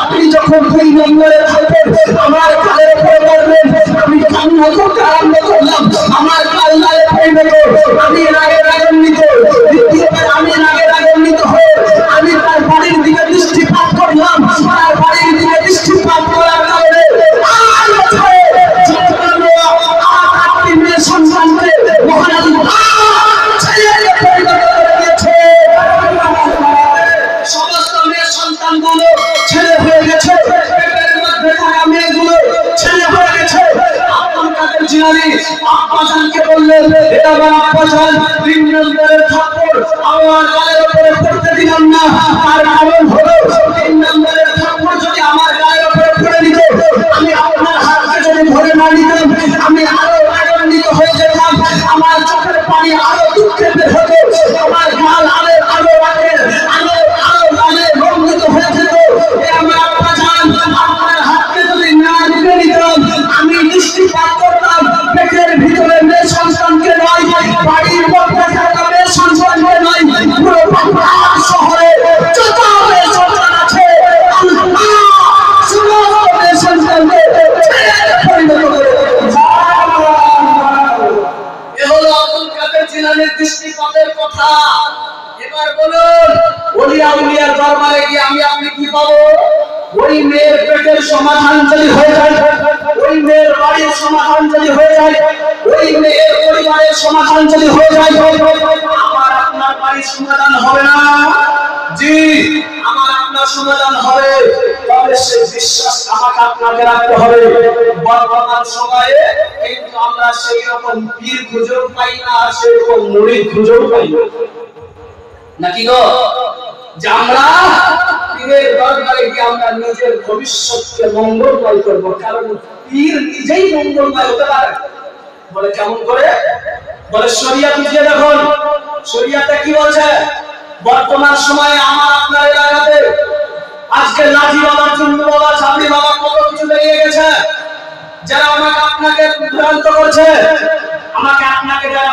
আপনি যখন দুই নম্বরে আমার কালের উপরে আমি কান্না করলাম। আমার আব্দুল কাদের বললেন এটা আমার আব্বাজান, তিন নম্বরের থাপ্পড় উপরে পড়তে দিলাম না। তার কারণ হলো, তিন নম্বরের যদি আমার গায়ের উপরে আমি আপনার হাতকে যদি ধরে আমি আরও আনন্দিত হয়ে যেতাম। আমার চোখের পানি আরও দুঃখের বের হতো। আমার গাল আরও আরও আগে হয়ে যেত। না নিতে নিতাম, আমি দৃষ্টিপাত করতাম বাড়ির মধ্যে থাকা মেয়ে নয়। পুরো বাংলার শহরে যত মেয়ে আছে এ হলো আব্দুল কাদের কথা এবার বলুন ওলিয়া উলিয়ার দরবারে গিয়ে আমি আপনি কি পাবো ওই মেয়ের পেটের সমাধান যদি হয়ে যায় ওই মেয়ের বাড়ির সমাধান যদি হয়ে যায় ওই মেয়ের সমাধান যদি হয়ে যায়, আমার আপনার বাড়ির সমাধান হবে না। জি, আমার আপনার সমাধান হবে। তবে সে বিশ্বাস আমাকে আপনাকে রাখতে হবে। বর্তমান সময়ে কিন্তু আমরা সেই রকম পীর খুঁজেও পাই না আর সেরকম মুড়ি খুঁজেও পাই না। নাকি গো? যে আমরা পীরের দরবারে গিয়ে আমরা নিজের ভবিষ্যৎকে মঙ্গলময় করব, কারণ পীর নিজেই মঙ্গলময় হতে পারে। বলে কেমন করে? বলে, শরিয়া বুঝিয়ে দেখুন? শরিয়াতে কি বলছে? বর্তমান সময়ে আমার আপনার এলাকাতে আজকে লাঠি বাবা চুন্ডু বাবা ছাবড়ি বাবা কত কিছু বেরিয়ে গেছে। যারা আমাকে আপনাকে বিভ্রান্ত করছে, আমাকে আপনাকে যারা